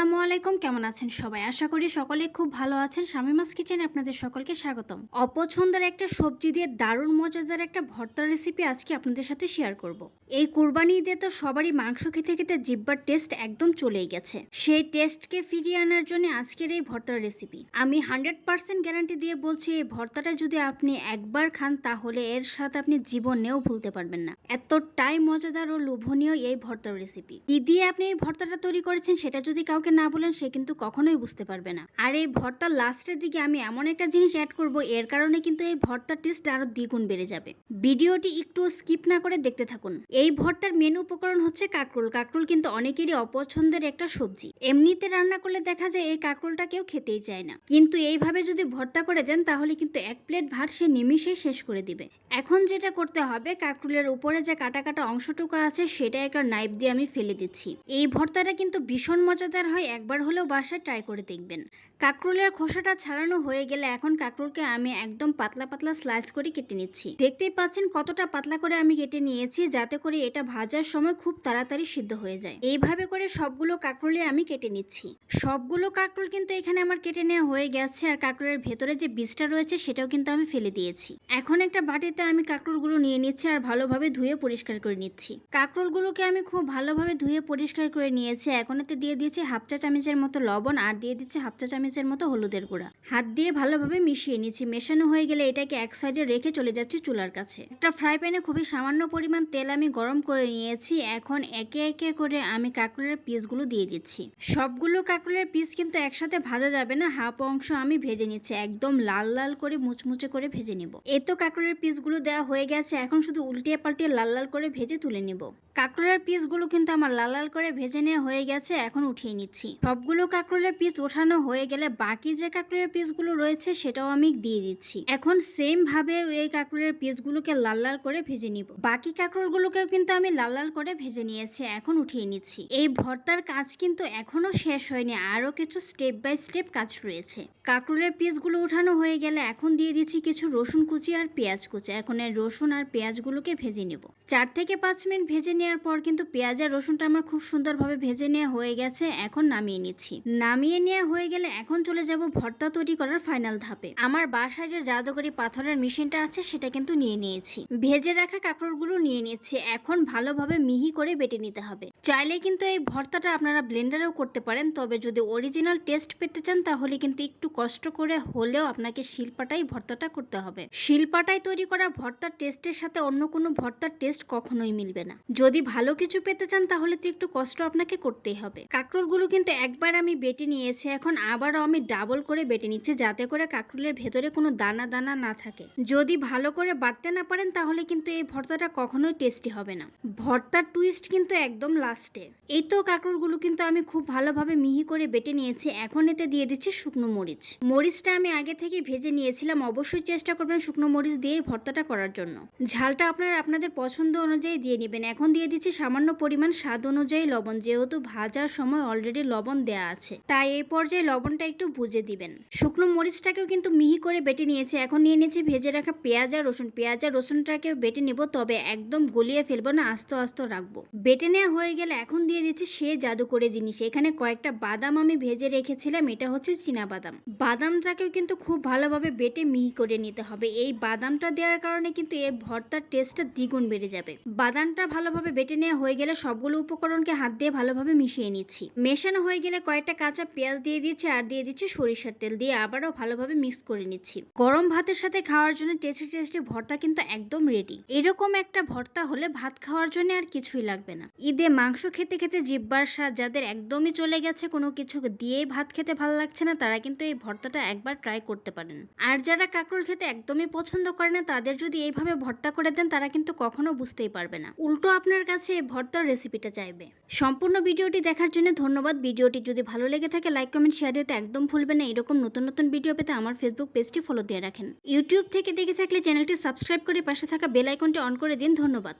আসসালামু আলাইকুম, কেমন আছেন সবাই? আশা করি সকলে খুব ভালো আছেন। শামিমাস কিচেনে আপনাদের সকলকে স্বাগতম। অপছন্দের একটা সবজি দিয়ে দারুণ মজাদার একটা ভর্তার রেসিপি আজকে আপনাদের সাথে শেয়ার করব। এই কুরবানি ঈদে তো সবারই মাংস খেতে খেতে জিব্বার টেস্ট একদম চলেই গেছে। সেই টেস্টকে ফিরিয়ে আনার জন্য আজকের এই ভর্তার রেসিপি আমি হান্ড্রেড পার্সেন্ট গ্যারান্টি দিয়ে বলছি, এই ভর্তাটা যদি আপনি একবার খান, তাহলে এর সাথে আপনি জীবনেও ভুলতে পারবেন না। এতটাই মজাদার ও লোভনীয় এই ভর্তার রেসিপি কি দিয়ে আপনি এই ভর্তাটা তৈরি করেছেন, সেটা যদি কাউকে না বলেন সে কিন্তু কখনোই বুঝতে পারবে না। আর এই ভর্তার লাস্টের দিকে আমি এমন একটা জিনিস অ্যাড করব, এর কারণে কিন্তু এই ভর্তার টেস্ট আরও দ্বিগুণ বেড়ে যাবে। ভিডিওটি একটু স্কিপ না করে দেখতে থাকুন। এই ভর্তার মেন উপকরণ হচ্ছে কাকরুল। কাকরুল কিন্তু অনেকেরই অপছন্দের একটা সবজি। এমনিতে রান্না করলে দেখা যায় এই কাকরুলটা কেউ খেতেই চায় না। কিন্তু এইভাবে যদি ভর্তা করে দেন, তাহলে কিন্তু এক প্লেট ভাত সে নিমিশেই শেষ করে দিবে। এখন যেটা করতে হবে, কাকরুলের উপরে যে কাটা কাটা অংশটুকু আছে, সেটা একটা নাইফ দিয়ে আমি ফেলে দিচ্ছি। এই ভর্তাটা কিন্তু ভীষণ মজাদার হয় একবার হলেও বাসায় ট্রাই করে দেখবেন। কাকরুলের খোসাটা ছাড়ানো হয়ে গেলে এখন কাকরুলকে আমি একদম পাতলা পাতলা স্লাইস করে কেটে নিচ্ছি। দেখতেই পাচ্ছেন কতটা পাতলা করে আমি কেটে নিয়েছি, যাতে করে এটা ভাজার সময় খুব তাড়াতাড়ি সিদ্ধ হয়ে যায়। এইভাবে করে সবগুলো কাকরুলে আমি কেটে নিচ্ছি। সবগুলো কাকরুল কিন্তু এখানে আমার কেটে নেওয়া হয়ে গেছে আর কাকরুলের ভেতরে যে বীজটা রয়েছে সেটাও কিন্তু আমি ফেলে দিয়েছি। এখন একটা বাটিতে আমি কাকরুলগুলো নিয়ে নিচ্ছি আর ভালোভাবে ধুয়ে পরিষ্কার করে নিচ্ছি। কাকরুলগুলোকে আমি খুব ভালোভাবে ধুয়ে পরিষ্কার করে নিয়েছি, এখন এতে দিয়ে দিয়েছি হাফ চা চামচের মতো লবণ আর দিয়ে দিচ্ছি হাফ চা চামচের মতো হলুদের গুঁড়া। হাত দিয়ে ভালোভাবে মিশিয়ে নিচ্ছি। মেশানো হয়ে গেলে এটাকে এক সাইডে রেখে চলে যাচ্ছি চুলার কাছে। একটা ফ্রাই প্যানে খুবই সামান্য পরিমাণ তেল আমি গরম করে নিয়েছি। এখন একে একে করে আমি কাকরুলের পিসগুলো দিয়ে দিচ্ছি। সবগুলো কাকরুলের পিস কিন্তু একসাথে ভাজা যাবে না। হাফ অংশ আমি ভেজে নিচ্ছি। একদম লাল লাল করে মুচমুচে করে ভেজে নিব। এই তো কাকরুলের পিসগুলো দেওয়া হয়ে গেছে। এখন শুধু উল্টিয়ে পাল্টিয়ে লাল লাল করে ভেজে তুলে নিব। কাঁকরোলের পিসগুলো কিন্তু আমার লাল লাল করে ভেজে নেওয়া হয়ে গেছে। এখন উঠিয়ে নিচ্ছি। সবগুলো কাঁকরোলের পিস ওঠানো হয়ে গেলে বাকি যে কাঁকরোলের পিসগুলো রয়েছে সেটাও আমি দিয়ে দিচ্ছি। এখন সেম ভাবে এই কাঁকরোলের পিসগুলোকে লাল লাল করে ভেজে নিব। বাকি কাঁকরোলগুলোকেও কিন্তু আমি লাল লাল করে ভেজে নিয়েছি, এখন উঠিয়ে নিচ্ছি। এই ভর্তার কাজ কিন্তু এখনও শেষ হয়নি আরও কিছু স্টেপ বাই স্টেপ কাজ রয়েছে। কাঁকরোলের পিসগুলো উঠানো হয়ে গেলে এখন দিয়ে দিচ্ছি কিছু রসুন কুচি আর পেঁয়াজ কুচি। এখন এই রসুন আর পেঁয়াজগুলোকে ভেজে নেব। চার থেকে পাঁচ মিনিট ভেজে নেওয়ার পর কিন্তু পেঁয়াজ আর রসুনটা আমার খুব সুন্দরভাবে ভেজে নেওয়া হয়ে গেছে, এখন নামিয়ে নিচ্ছি। নামিয়ে নেওয়া হয়ে গেলে এখন চলে যাব ভর্তা তৈরি করার ফাইনাল ধাপে। আমার বাসায় যে জাদুকরি পাথরের মেশিনটা আছে, সেটা কিন্তু নিয়ে নিয়েছি। ভেজে রাখা কাঁকড়গুলো নিয়ে নিয়েছি এখন ভালোভাবে মিহি করে বেটে নিতে হবে। চাইলে কিন্তু এই ভর্তাটা আপনারা ব্লেন্ডারেও করতে পারেন, তবে যদি অরিজিনাল টেস্ট পেতে চান, তাহলে কিন্তু একটু কষ্ট করে হলেও আপনাকে শিল্পাটাই ভর্তাটা করতে হবে। শিল্পাটাই তৈরি করা ভর্তার টেস্টের সাথে অন্য কোনো ভর্তার টেস্ট কখনোই মিলবে না। যদি ভালো কিছু পেতে চান, তাহলে তো একটু কষ্ট আপনাকে করতেই হবে। কাঁকরোলগুলো কিন্তু একবার আমি বেটে নিয়েছি, এখন আবারও আমি ডাবল করে বেটে নিচ্ছি যাতে করে কাঁকরোলের ভেতরে কোনো দানা দানা না থাকে। যদি ভালো করে বাড়তে না পারেন, তাহলে কিন্তু এই ভর্তাটা কখনোই টেস্টি হবে না। ভর্তার টুইস্ট কিন্তু একদম লাস্টে এই তো কাঁকরোলগুলো কিন্তু আমি খুব ভালোভাবে মিহি করে বেটে নিয়েছি। এখন এতে দিয়ে দিচ্ছি শুকনো মরিচ। মরিচটা আমি আগে থেকে ভেজে নিয়েছিলাম। অবশ্যই চেষ্টা করবেন শুকনো মরিচ দিয়ে ভর্তাটা করার জন্য। ঝালটা আপনারা আপনাদের পছন্দ অনুযায়ী দিয়ে নেবেন। এখন দিয়ে দিচ্ছি সামান্য পরিমাণ স্বাদ অনুযায়ী লবণ। যেহেতু ভাজার সময় অলরেডি লবণ দেয়া আছে। তাই এই পর্যায়ে লবণটা একটু বুঝে দিবেন। শুকনো মরিচটাকেও কিন্তু মিহি করে বেটে নিয়েছি। এখন নিয়ে নিয়েছি ভেজে রাখা পেঁয়াজ আর রসুন। পেঁয়াজ আর রসুনটাকেও বেটে নিব, তবে একদম গলিয়ে ফেলব না, আস্তে আস্তে রাখব। বেটে নেওয়া হয়ে গেলে এখন দিয়ে দিচ্ছি সে জাদু করে জিনিস। এখানে কয়েকটা বাদাম আমি ভেজে রেখেছিলাম, এটা হচ্ছে চীনা বাদাম। বাদামটাকেও কিন্তু খুব ভালোভাবে বেটে মিহি করে নিতে হবে। এই বাদামটা দেওয়ার কারণে কিন্তু এই ভর্তার টেস্টটা দ্বিগুণ বেড়ে যাবে। বাদামটা ভালোভাবে বেটে নেওয়া হয়ে গেলে সবগুলো উপকরণকে হাত দিয়ে ভালোভাবে মিশিয়ে নিচ্ছি। মেশানো হয়ে গেলে কয়েকটা কাঁচা পেঁয়াজ দিয়ে দিচ্ছি আর দিয়ে দিচ্ছি সরিষার তেল দিয়ে আবারও ভালোভাবে মিক্স করে নিচ্ছি। গরম ভাতের সাথে খাওয়ার জন্য টেস্টি টেস্টি ভর্তা কিন্তু একদম রেডি এরকম একটা ভর্তা হলে ভাত খাওয়ার জন্য আর কিছুই লাগবে না। ঈদে মাংস খেতে খেতে জিব্বার স্বাদ যাদের একদমই চলে গেছে কোনো কিছু দিয়েই ভাত খেতে ভালো লাগছে না, তারা কিন্তু এই ভর্তাটা একবার ট্রাই করতে পারেন। আর যারা কাঁকরোল খেতে একদমই পছন্দ করে না, তাদের যদি এইভাবে ভর্তা করে দেন, তারা কিন্তু কখনো বুঝতেই পারবে না। উল্টো আপনার কাছে এই ভর্তার রেসিপিটা চাইবে। সম্পূর্ণ ভিডিওটি দেখার জন্য ধন্যবাদ। ভিডিওটি যদি ভালো লেগে থাকে লাইক কমেন্ট শেয়ার দিতে একদম ভুলবেন না। এরকম নতুন নতুন ভিডিও পেতে আমার ফেসবুক পেজটি ফলো দিয়ে রাখেন। ইউটিউব থেকে দেখে থাকলে চ্যানেলটি সাবস্ক্রাইব করে পাশে থাকা বেল আইকনটি অন করে দিন। ধন্যবাদ।